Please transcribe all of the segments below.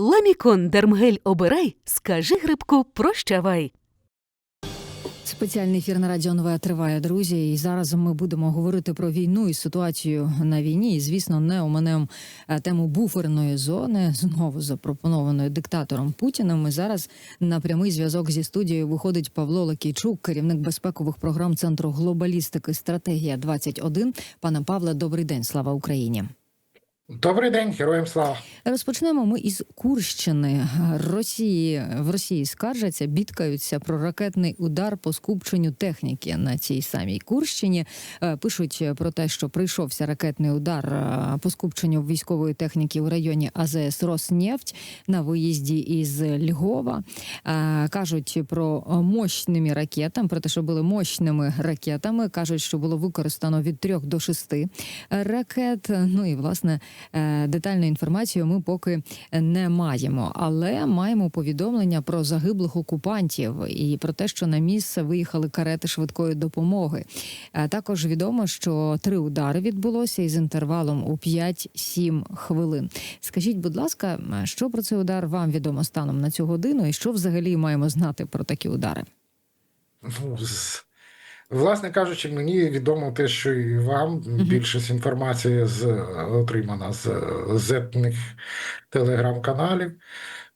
Ламікон Дермгель обирай, скажи грибку прощавай. Спеціальний ефір на радіо НВ триває, друзі. І зараз ми будемо говорити про війну і ситуацію на війні. І, звісно, не оминемо е, тему буферної зони, знову запропонованої диктатором Путіним. І зараз на прямий зв'язок зі студією виходить Павло Лакійчук, керівник безпекових програм Центру глобалістики Стратегія 21 Пане Павле, добрий день. Слава Україні. Добрий день, героям слава. Розпочнемо ми із Курщини. Росії в Росії скаржаться, бідкаються про ракетний удар по скупченню техніки на цій самій Курщині. Е, Пишуть про те, що прийшовся ракетний удар е, по скупченню військової техніки в районі АЗС Роснефть на виїзді із Львова. Е, Кажуть про мощними ракетами, про те, що були мощними ракетами. кажуть, що було використано від трьох до шести ракет. Ну і власне. Е, Детальну інформацію ми поки не маємо, але маємо повідомлення про загиблих окупантів і про те, що на місце виїхали карети швидкої допомоги. Е, Також відомо, що три удари відбулося із інтервалом у 5-7 хвилин. Скажіть, будь ласка, що про цей удар вам відомо станом на цю годину, і що взагалі маємо знати про такі удари? Власне кажучи, мені відомо те, що і вам більшість інформації з, отримана з зетних телеграм-каналів.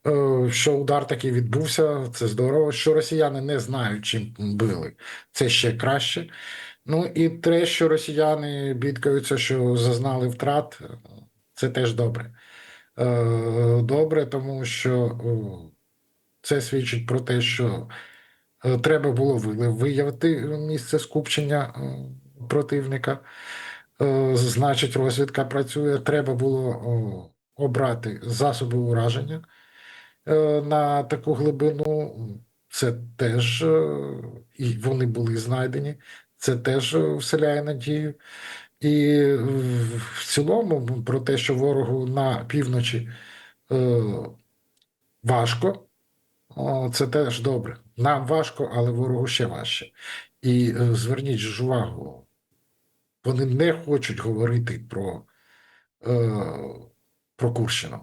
е, Що удар такий відбувся, це здорово. Що росіяни не знають, чим били, це ще краще. Ну і те, що росіяни бідкаються, що зазнали втрат, це теж добре. Е, Добре, тому що це свідчить про те, що Треба було виявити місце скупчення е, противника. Е, Значить, розвідка працює. Треба було обрати засоби ураження е, на таку глибину. Це теж е, і вони були знайдені. Це теж е, вселяє надію. І е, в цілому про те, що ворогу на півночі е, важко. Це теж добре. Нам важко, але ворогу ще важче. І е, зверніть ж увагу, вони не хочуть говорити про, е, про Курщину.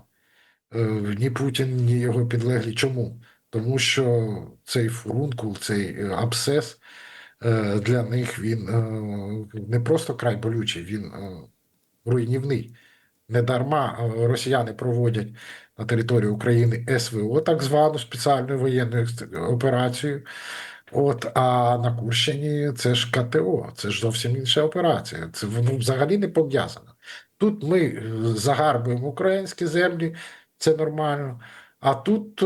Е, ні Путін, ні його підлеглі. Чому? Тому що цей фурункул, цей абсцес для них він не просто край болючий, він руйнівний. Недарма росіяни проводять на території України СВО, так звану спеціальну воєнну операцію. От, а на Курщині це ж КТО, це ж зовсім інша операція. Це воно взагалі не пов'язано. Тут ми е, загарбуємо українські землі, це нормально. А тут е,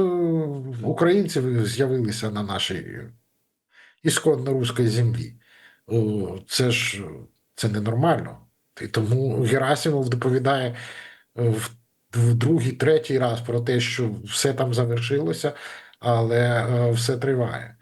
українці з'явилися на нашій ісконно руській землі. Це ж це ненормально. І тому Герасимов доповідає е, в, в другий, третій раз про те, що все там завершилося, але е, все триває.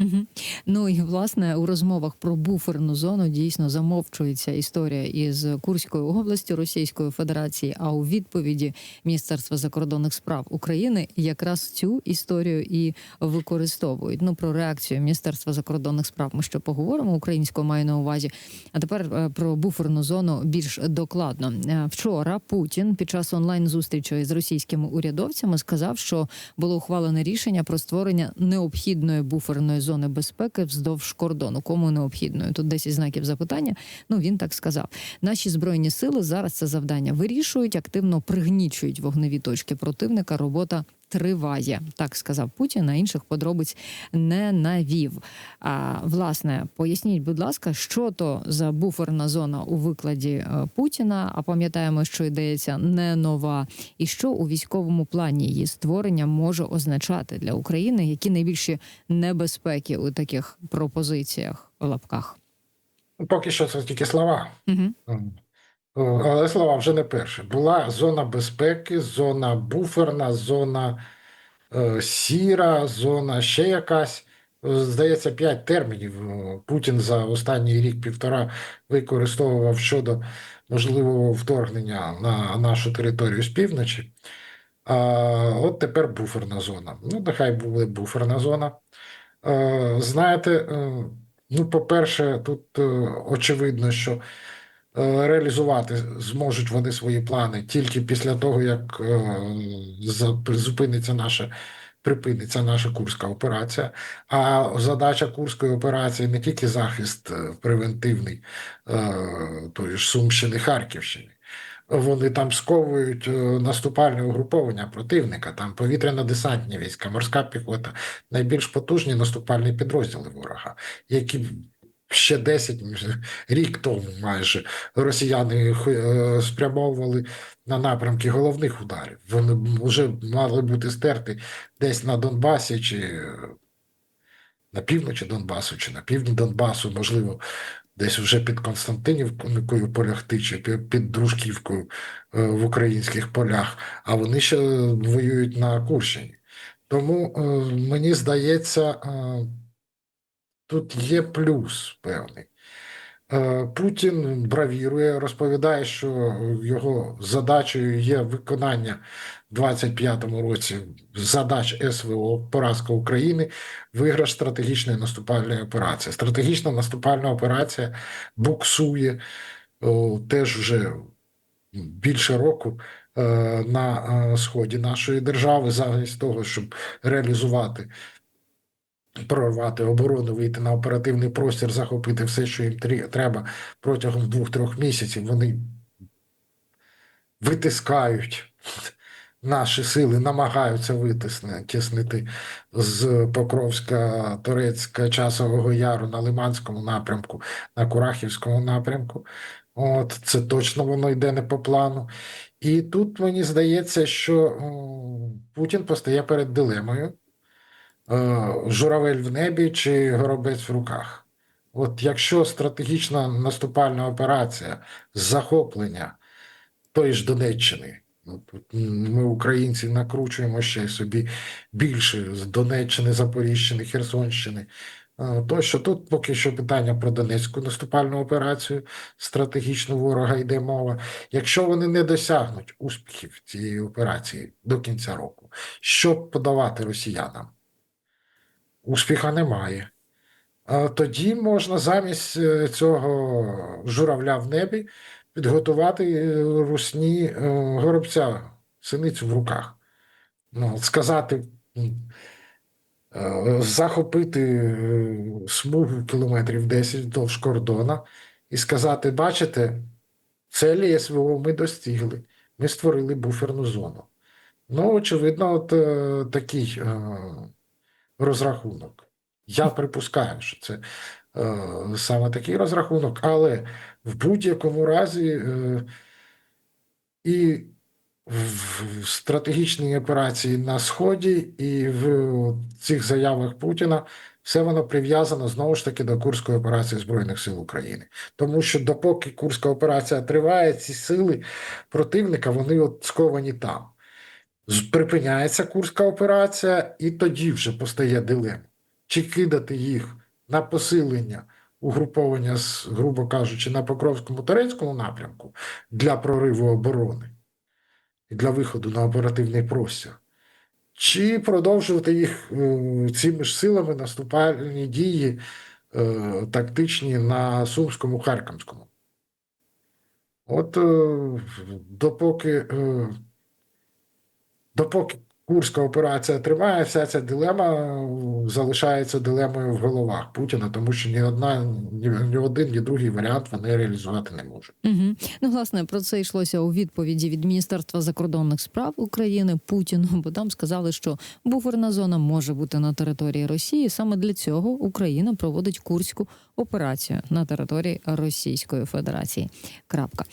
Угу. Ну і власне у розмовах про буферну зону дійсно замовчується історія із Курською областю Російської Федерації. А у відповіді Міністерства закордонних справ України якраз цю історію і використовують. Ну про реакцію Міністерства закордонних справ ми ще поговоримо. Українською маю на увазі. А тепер е, про буферну зону більш докладно. Е, Вчора Путін під час онлайн зустрічі з російськими урядовцями сказав, що було ухвалене рішення про створення необхідної буферної зони безпеки вздовж кордону. Кому необхідною. Тут 10 знаків запитання. Ну він так сказав. Наші збройні сили зараз це завдання вирішують, активно пригнічують вогневі точки противника. Робота. Триває, так сказав Путін. А інших подробиць не навів. А власне, поясніть, будь ласка, що то за буферна зона у викладі е, Путіна? А пам'ятаємо, що йдеться не нова, і що у військовому плані її створення може означати для України, які найбільші небезпеки у таких пропозиціях в лапках. Поки що це тільки слова. Угу. Але слова вже не перше. Була зона безпеки, зона буферна, зона е, сіра, зона ще якась. Е, Здається, п'ять термінів е, Путін за останній рік-півтора використовував щодо можливого вторгнення на нашу територію з півночі. А от тепер буферна зона. Ну, нехай буде буферна зона. Е, Знаєте, е, ну, по-перше, тут очевидно, що Реалізувати зможуть вони свої плани тільки після того, як е, зупиниться наша припиниться наша курська операція. А задача курської операції не тільки захист е, превентивний е, тої ж Сумщини, Харківщини. Вони там сковують е, наступальне угруповання противника, там повітряно-десантні війська, морська піхота, найбільш потужні наступальні підрозділи ворога, які ще 10 рік тому майже росіяни е, спрямовували на напрямки головних ударів. Вони вже мали бути стерти десь на Донбасі чи е, на півночі Донбасу, чи на півдні Донбасу, можливо, десь вже під Константинівкою полягти, чи під Дружківкою е, в українських полях, а вони ще воюють на Курщині. Тому мені здається, тут є плюс певний. Е, Путін бравірує, розповідає, що його задачею є виконання в 25-му році задач СВО, поразка України, виграш стратегічної наступальної операції. Стратегічна наступальна операція буксує теж вже більше року е, на е, сході нашої держави, замість того, щоб реалізувати прорвати оборону, вийти на оперативний простір, захопити все, що їм треба протягом двох-трьох місяців. Вони витискають наші сили, намагаються витиснити з Покровська, Турецька, Часового Яру на Лиманському напрямку, на Курахівському напрямку. От це точно воно йде не по плану. І тут мені здається, що Путін постає перед дилемою журавель в небі чи горобець в руках. От якщо стратегічна наступальна операція захоплення тої ж Донеччини, ну, ми, українці, накручуємо ще собі більше з Донеччини, Запоріжжяни, Херсонщини. е, То що тут поки що питання про Донецьку наступальну операцію стратегічну ворога йде мова. Якщо вони не досягнуть успіхів цієї операції до кінця року, що подавати росіянам? Успіха немає. Тоді можна замість е, цього журавля в небі підготувати е, русні е, горобця, синицю в руках. Ну, сказати, захопити смугу кілометрів 10 вдовж кордона і сказати: бачите, целі СВО ми достигли, ми створили буферну зону. Ну, очевидно, от такий розрахунок. Я припускаю, що це е, саме такий розрахунок, але в будь-якому разі е, і в стратегічній операції на Сході, і в цих заявах Путіна все воно прив'язано знову ж таки до Курської операції Збройних сил України. Тому що допоки Курська операція триває, ці сили противника вони от сковані там. Припиняється Курська операція, і тоді вже постає дилема. Чи кидати їх на посилення угруповання, грубо кажучи, на Покровському Турецькому напрямку для прориву оборони і для виходу на оперативний простір, чи продовжувати їх е, цими ж силами наступальні дії е, тактичні на Сумському Харківському. От е, допоки, допоки Курська операція триває, вся ця дилема е, залишається дилемою в головах Путіна, тому що ні одна, ні, ні один, ні другий варіант вони реалізувати не можуть. Угу. Ну, власне, про це йшлося у відповіді від Міністерства закордонних справ України Путіну, бо там сказали, що буферна зона може бути на території Росії. Саме для цього Україна проводить курську на території Російської Федерації. Крапка.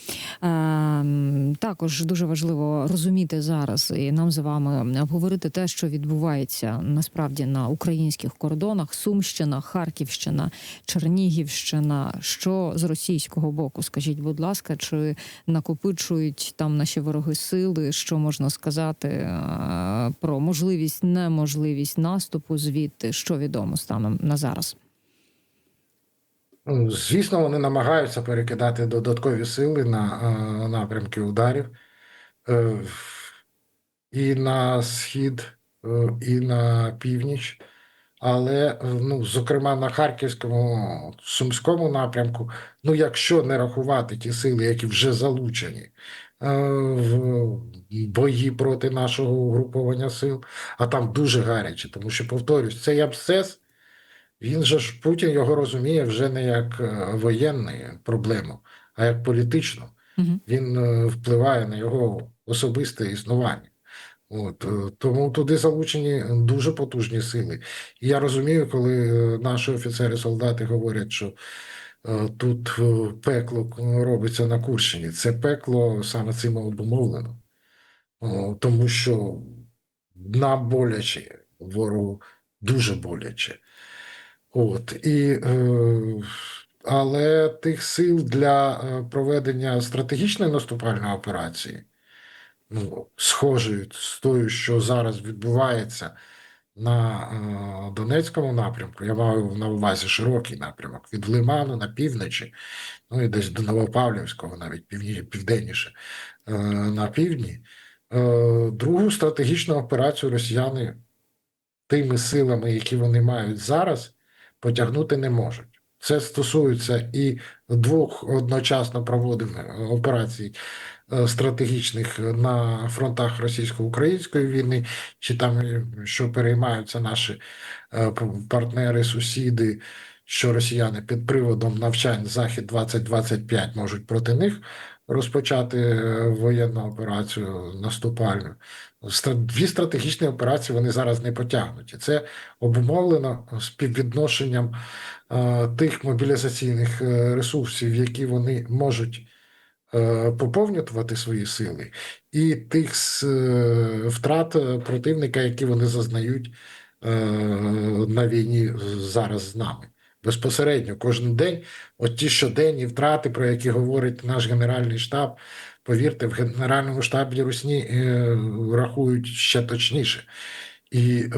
Ем, також дуже важливо розуміти зараз і нам з вами обговорити те, що відбувається насправді на українських кордонах: Сумщина, Харківщина, Чернігівщина. Що з російського боку? Скажіть, будь ласка, чи накопичують там наші вороги сили? Що можна сказати е, про можливість, неможливість наступу звідти? Що відомо станом на зараз? Ну, Звісно, вони намагаються перекидати додаткові сили на е, напрямки ударів е, і на схід, е, і на північ, Але, ну, зокрема, на Харківському Сумському напрямку, ну, якщо не рахувати ті сили, які вже залучені в бої проти нашого угруповання сил, а там дуже гаряче, тому що, повторюсь, цей абсцес, він же ж Путін його розуміє вже не як е, воєнну проблему, а як політичну. Мгм. Він е, впливає на його особисте існування. От, е, тому туди залучені дуже потужні сили. І я розумію, коли наші офіцери, солдати говорять, що тут пекло робиться на Курщині. Це пекло саме цим обумовлено. Тому що нам боляче, ворогу дуже боляче. От, і, е, але тих сил для е, проведення стратегічної наступальної операції, ну, схожої з тою, що зараз відбувається на е, Донецькому напрямку, я маю на увазі широкий напрямок від Лиману на півночі, ну і десь до Новопавлівського, навіть півні, південніше на півдні. Другу стратегічну операцію росіяни тими силами, які вони мають зараз, потягнути не можуть. Це стосується і двох одночасно проводених операцій е, стратегічних на фронтах російсько-української війни, чи там е, що переймаються наші е, партнери, сусіди, що росіяни під приводом навчань Захід 2025 можуть проти них розпочати воєнну операцію наступальну. Дві стратегічні операції вони зараз не потягнуті. Це обумовлено співвідношенням е, тих мобілізаційних е, ресурсів, які вони можуть е, поповнювати свої сили, і тих втрат противника, які вони зазнають на війні зараз з нами. Безпосередньо кожен день, от ті щоденні втрати, про які говорить наш генеральний штаб, повірте, в Генеральному штабі Русні е, рахують ще точніше. І е,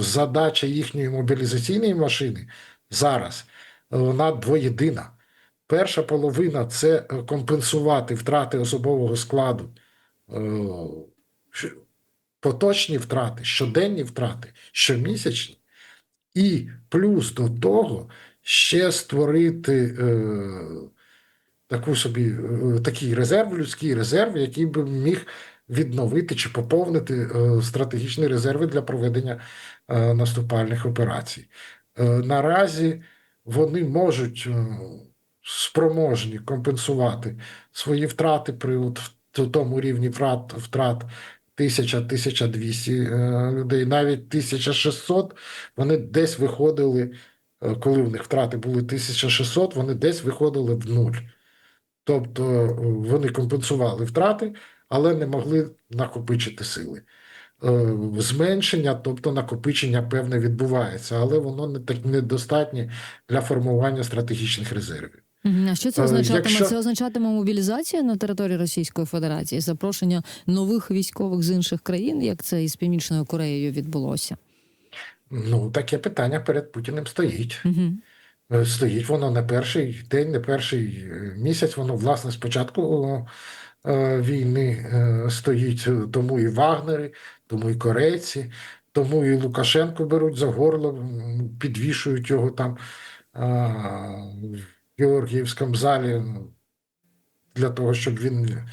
задача їхньої мобілізаційної машини зараз е, вона двоєдина. Перша половина це компенсувати втрати особового складу, поточні втрати, щоденні втрати, щомісячні, і плюс до того ще створити таку собі, е, такий резерв, людський резерв, який би міг відновити чи поповнити е, стратегічні резерви для проведення е, наступальних операцій. Е, Наразі вони можуть е, спроможні компенсувати свої втрати при от тому рівні втрат втрат 1000-1200 е, людей, навіть 1600 вони десь виходили, е, коли в них втрати були 1600, вони десь виходили в нуль. Тобто е, вони компенсували втрати, але не могли накопичити сили. Е, Зменшення, тобто накопичення певне відбувається, але воно не так недостатнє для формування стратегічних резервів. А що це Е, означатиме? якщо- Це означатиме мобілізацію на території Російської Федерації, запрошення нових військових з інших країн, як це із Північною Кореєю відбулося. Ну, таке питання перед Путіним стоїть. Угу. Е, Стоїть воно не перший день, не перший е, місяць. Воно, власне, спочатку е, війни стоїть. Тому і Вагнери, тому і корейці, тому і Лукашенко беруть за горло, підвішують його там в Георгіївському залі для того, щоб він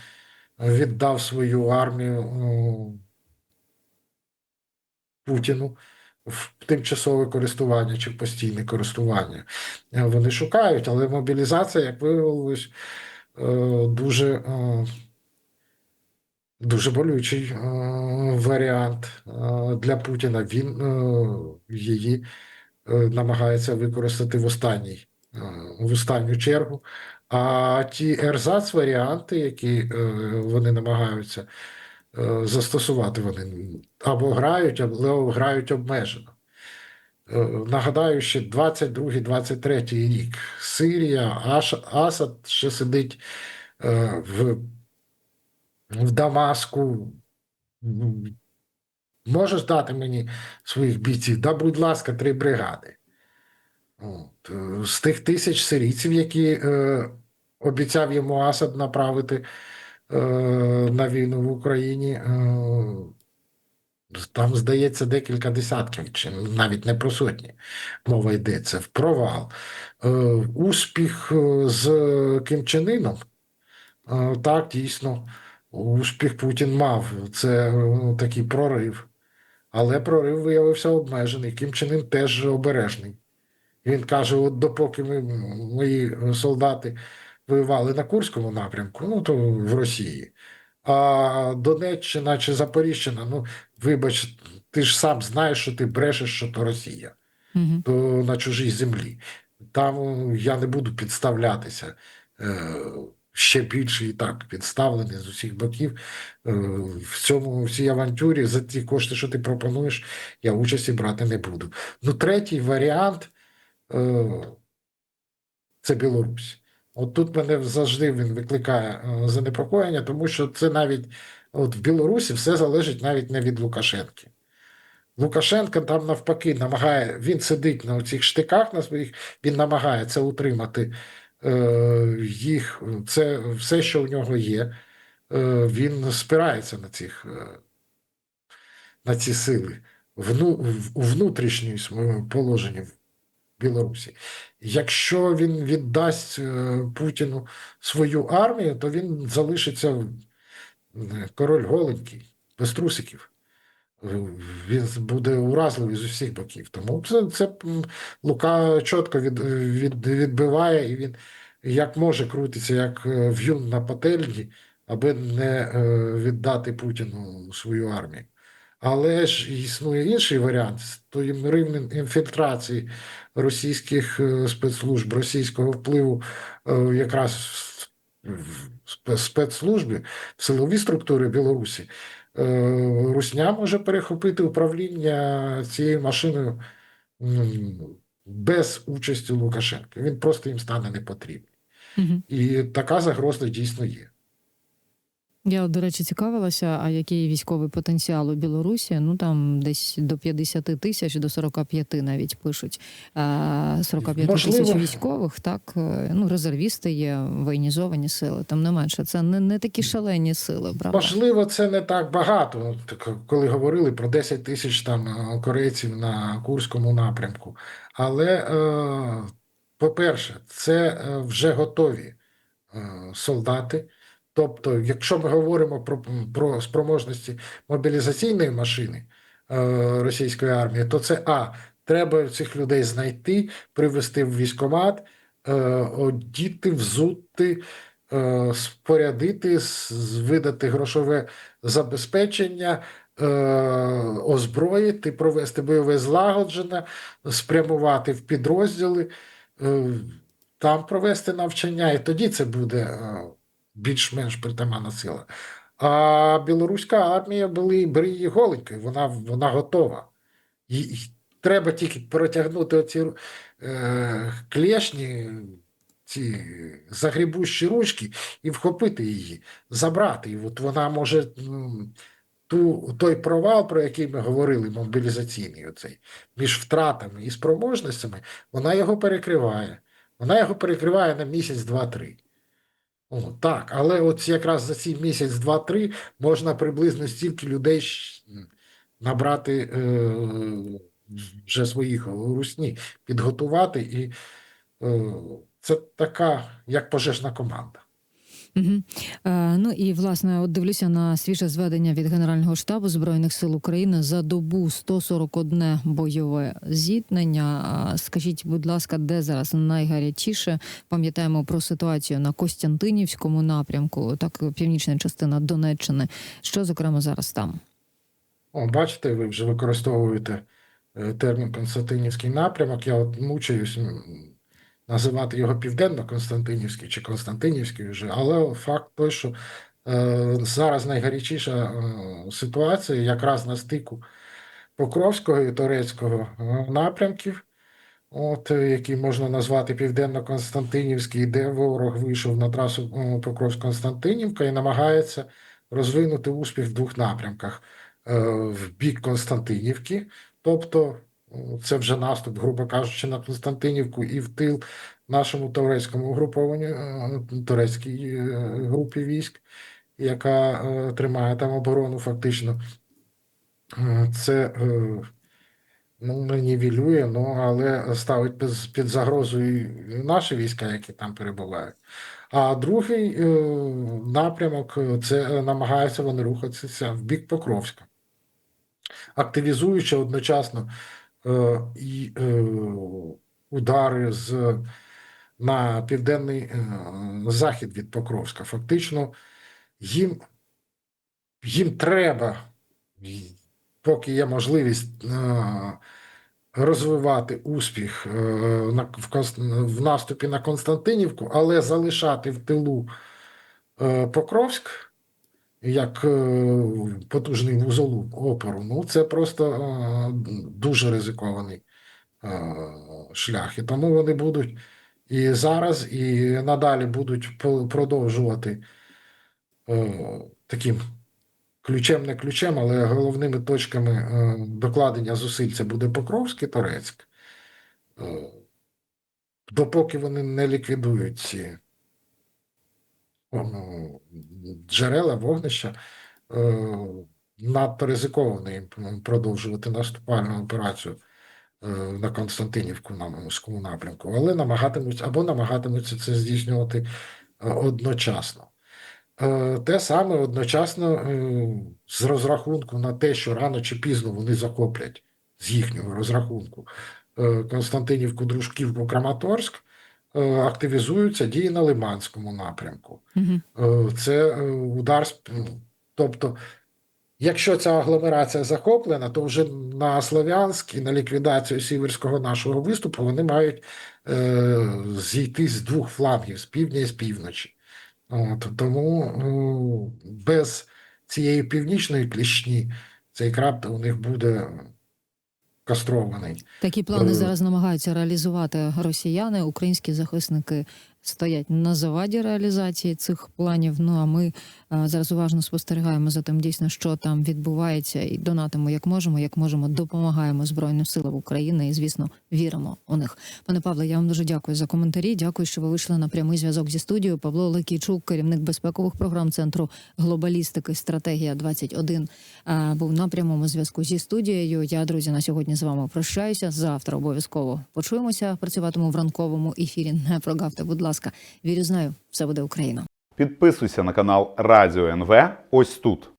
віддав свою армію Путіну в тимчасове користування чи в постійне користування. Е, Вони шукають, але мобілізація, як виявилось, е, дуже, е, дуже болючий варіант для Путіна. Він її намагається використати в останній, в останню чергу. А ті ерзац-варіанти, які е, вони намагаються застосувати, вони або грають, або грають обмежено. Е, Нагадаю, ще 22-23 рік Сирія, Асад ще сидить е, в, в Дамаску. Можеш дати мені своїх бійців? Да, будь ласка, три бригади. От. е, З тих тисяч сирійців, які е, обіцяв йому Асад направити е, на війну в Україні, е, Там, здається, декілька десятків, чи навіть не про сотні мова йде. Це в провал. Е, успіх е, з Ким Чен Іном, е, так, дійсно, успіх Путін мав. Це е, такий прорив. Але прорив виявився обмежений. Ким Чен Ін теж обережний. Він каже: от допоки ми, мої солдати воювали на Курському напрямку, ну то в Росії. А Донеччина чи Запоріжжя, ну вибач, ти ж сам знаєш, що ти брешеш, що то Росія, Угу. то на чужій землі. Там е, я не буду підставлятися. Е, Ще більше і так підставлений з усіх боків. Е, В цьому в цій авантюрі за ті кошти, що ти пропонуєш, я участі брати не буду. Ну, третій варіант це Білорусь. От тут мене завжди він викликає е, занепокоєння, тому що це навіть от в Білорусі все залежить навіть не від Лукашенки. Лукашенко там навпаки намагає, він сидить на цих штиках на своїх, він намагається утримати е, їх, це все, що в нього є. Е, він спирається на цих е, на ці сили у внутрішньому положенні в Білорусі. Якщо він віддасть е, Путіну свою армію, то він залишиться е, король голенький, без трусиків. Е, Він буде уразливий з усіх боків. Тому це, це Лука чітко від, від, відбиває, і він як може крутиться, як в'юн на пательні, аби не віддати Путіну свою армію. Але ж існує інший варіант тої рівень інфільтрації російських е, спецслужб, російського впливу е, якраз в спе- спецслужби, в силові структури Білорусі. Е, Русня може перехопити управління цією машиною без участі Лукашенка. Він просто їм стане не потрібен. Угу. І така загроза дійсно є. Я, до речі, цікавилася, а який військовий потенціал у Білорусі? Ну там десь до 50 тисяч, до 45 навіть пишуть. А, 45 Можливо. тисяч військових, так е, ну резервісти є, воєнізовані сили, там не менше. Це не, не такі шалені сили, правда? Можливо, це не так багато. Так, коли говорили про 10 тисяч там е, корейців на Курському напрямку. Але, е, по-перше, це е, вже готові солдати. Тобто, якщо ми говоримо про, про спроможності мобілізаційної машини е, російської армії, то це А. Треба цих людей знайти, привести в військкомат, е, одіти, взути, е, спорядити, видати грошове забезпечення, е, озброїти, провести бойове злагодження, спрямувати в підрозділи, е, там провести навчання, і тоді це буде е, більш-менш притаманна сила. А білоруська армія були бери голенькою, вона, вона готова. Їй треба тільки протягнути оці е, клешні, ці загрібущі ручки і вхопити її, забрати. І от вона може ту, той провал, про який ми говорили, мобілізаційний, оцей, між втратами і спроможностями, вона його перекриває. Вона його перекриває на місяць, два-три. О, так, але от якраз за ці місяць, два-три можна приблизно стільки людей набрати е, вже своїх русні, підготувати, і е, це така, як пожежна команда. Угу. Е, ну і власне, от дивлюся на свіже зведення від Генерального штабу збройних сил України за добу 141 бойове зіткнення. Скажіть, будь ласка, де зараз найгарячіше? Пам'ятаємо про ситуацію на Костянтинівському напрямку, так північна частина Донеччини. Що зокрема зараз там? О, бачите, ви вже використовуєте е, термін Константинівський напрямок. Я от мучаюсь називати його Південно-Константинівський чи Константинівський вже, але факт той, що е, зараз найгарячіша е, ситуація якраз на стику Покровського і Торецького е, напрямків, от, які можна назвати Південно-Константинівський, де ворог вийшов на трасу Покровськ-Константинівка і намагається розвинути успіх в двох напрямках. В бік Константинівки, тобто це вже наступ, грубо кажучи, на Константинівку і в тил нашому турецькому угрупованню, е, турецькій е, групі військ, яка е, тримає там оборону фактично. Це ну, не нівелює, ну, але ставить під, під загрозу і наші війська, які там перебувають. А другий напрямок це намагаються вони рухатися в бік Покровська, активізуючи одночасно і е, удари з, на південний е, захід від Покровська. Фактично, їм, їм треба, поки є можливість. е, Розвивати успіх е, в, наступі на Константинівку, але залишати в тилу е, Покровськ як е, потужний вузол опору, ну це просто е, дуже ризикований е, шлях. І тому вони будуть і зараз, і надалі будуть продовжувати таким ключем, не ключем, але головними точками докладення зусиль це буде Покровськ і Торецьк. Допоки вони не ліквідують ці джерела, вогнища, е, надто ризиковано їм продовжувати наступальну операцію е, на Константинівку на морському напрямку, але намагатимуться або намагатимуться це здійснювати е, одночасно. Те саме одночасно з розрахунку на те, що рано чи пізно вони захоплять з їхнього розрахунку Константинівку, Дружківку, Краматорськ, активізуються дії на Лиманському напрямку. Угу. Е, Це е, удар, ну, тобто, якщо ця агломерація захоплена, то вже на Слов'янськ і на ліквідацію сіверського нашого виступу вони мають е, зійти з двох флангів, з півдня і з півночі. От, тому без цієї північної кліщні цей краб у них буде кастрований. Такі плани Е. зараз намагаються реалізувати росіяни. Українські захисники стоять на заваді реалізації цих планів. Ну а ми е, зараз уважно спостерігаємо за тим, дійсно, що там відбувається, і донатимо як можемо, як можемо, допомагаємо Збройним силам України і, звісно, віримо у них. Пане Павле, я вам дуже дякую за коментарі. Дякую, що ви вийшли на прямий зв'язок зі студією. Павло Лекійчук, керівник безпекових програм центру глобалістики Стратегія 21 е, був на прямому зв'язку зі студією. Я, друзі, на сьогодні з вами прощаюся. Завтра обов'язково почуємося. Працюватиму в ранковому ефірі. Не прогавте, будь ласка. Вірю, знаю, все буде Україна. Підписуйся на канал Радіо НВ ось тут.